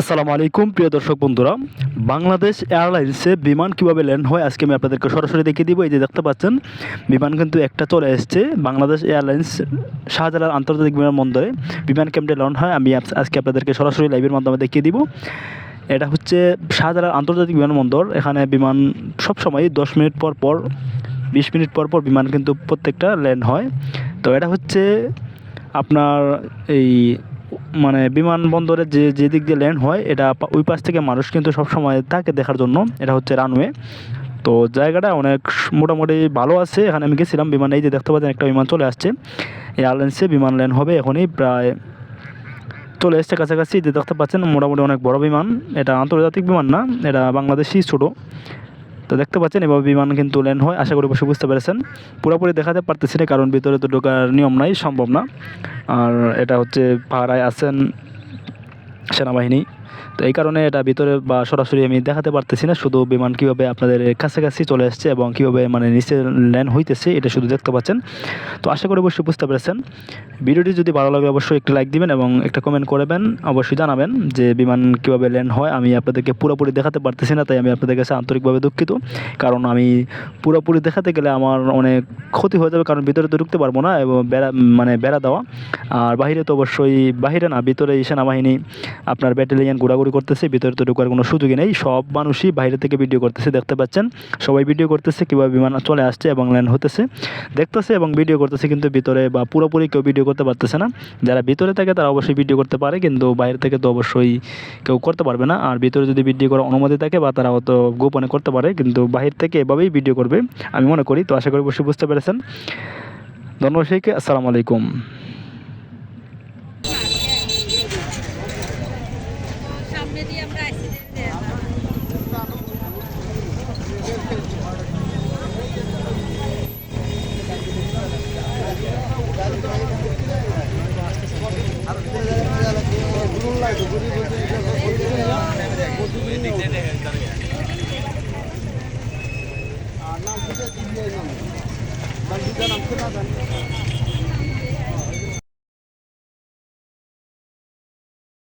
আসসালামু আলাইকুম, প্রিয় দর্শক বন্ধুরা। বাংলাদেশ এয়ারলাইন্সে বিমান কীভাবে ল্যান্ড হয়, আজকে আমি আপনাদেরকে সরাসরি দেখিয়ে দিব। এই যে দেখতে পাচ্ছেন, বিমান কিন্তু একটা চলে এসছে। বাংলাদেশ এয়ারলাইন্স শাহজালাল আন্তর্জাতিক বিমানবন্দরে বিমান কেমনে ল্যান্ড হয়, আমি আজকে আপনাদেরকে সরাসরি লাইভের মাধ্যমে দেখিয়ে দিব। এটা হচ্ছে শাহজালাল আন্তর্জাতিক বিমানবন্দর। এখানে বিমান সবসময় দশ মিনিট পর পর, বিশ মিনিট পর পর বিমান কিন্তু প্রত্যেকটা ল্যান্ড হয়। তো এটা হচ্ছে আপনার এই মানে বিমানবন্দরের যে যে দিক দিয়ে ল্যান্ড হয়, এটা ওই পাশ থেকে মানুষ কিন্তু সবসময় থাকে দেখার জন্য, এটা হচ্ছে রানওয়ে তো জায়গাটা অনেক মোটামুটি ভালো আছে। এখানে আমি গেছিলাম বিমান, এই যে দেখতে পাচ্ছেন একটা বিমান চলে আসছে। এয়ারলাইন্সে বিমান ল্যান্ড হবে এখনই, প্রায় চলে এসছে কাছাকাছি। যে দেখতে পাচ্ছেন, মোটামুটি অনেক বড় বিমান। এটা আন্তর্জাতিক বিমান না, এটা বাংলাদেশি ছোটো। তো দেখতে পাচ্ছেন, এভাবে বিমান কিন্তু ল্যান্ড হয়। আশা করি অবশ্যই বুঝতে পেরেছেন। পুরোপুরি দেখাতে পারতেছি না, কারণ ভিতরে তো ঢোকার নিয়ম নাই, সম্ভব না। আর এটা হচ্ছে পাহারায় আছেন সেনাবাহিনী। এই কারণে এটা ভিতরে বা সরাসরি আমি দেখাতে পারতেছি না, শুধু বিমান কীভাবে আপনাদের কাছাকাছি চলে আসছে এবং কীভাবে মানে নিচে ল্যান্ড হইতেছে, এটা শুধু দেখতে পাচ্ছেন। তো আশা করি অবশ্যই বুঝতে পেরেছেন। ভিডিওটি যদি ভালো লাগে, অবশ্যই একটি লাইক দিবেন এবং একটা কমেন্ট করবেন অবশ্যই জানাবেন যে বিমান কীভাবে ল্যান্ড হয়। আমি আপনাদেরকে পুরোপুরি দেখাতে পারতেছি না, তাই আমি আপনাদের কাছে আন্তরিকভাবে দুঃখিত। কারণ আমি পুরোপুরি দেখাতে গেলে আমার অনেক ক্ষতি হয়ে যাবে, কারণ ভিতরে তো ঢুকতে পারব না, এবং বেড়া মানে বেড়া দেওয়া। আর বাইরে তো অবশ্যই বাইরে না, ভিতরে সেনাবাহিনী আপনার ব্যাটালিয়ান ঘোরাঘুরি করতেছে, ভিতরে তো ঢোকার কোনো সুযোগই নেই। সব মানুষই বাইরে থেকে ভিডিও করতেছে, দেখতে পাচ্ছেন? সবাই ভিডিও করতেছে, কীভাবে বিমান চলে আসছে এবং ল্যান্ড হতেছে। দেখতেছে এবং ভিডিও করতেছে, কিন্তু ভিতরে বা পুরোপুরি কেউ ভিডিও করতে পারতেছে না। যারা ভিতরে থাকে, তারা অবশ্যই ভিডিও করতে পারে, কিন্তু বাইরে থেকে তো অবশ্যই কেউ করতে পারবে না। আর ভিতরে যদি ভিডিও করার অনুমতি থাকে, বা তারা অত গোপনে করতে পারে, কিন্তু বাহির থেকে এভাবেই ভিডিও করবে, আমি মনে করি। তো আশা করি অবশ্যই বুঝতে পেরেছেন। ধন্যবাদ, শেখ। আসসালামু আলাইকুম। দিয়ে আমরা অ্যাক্সিডেন্ট নাম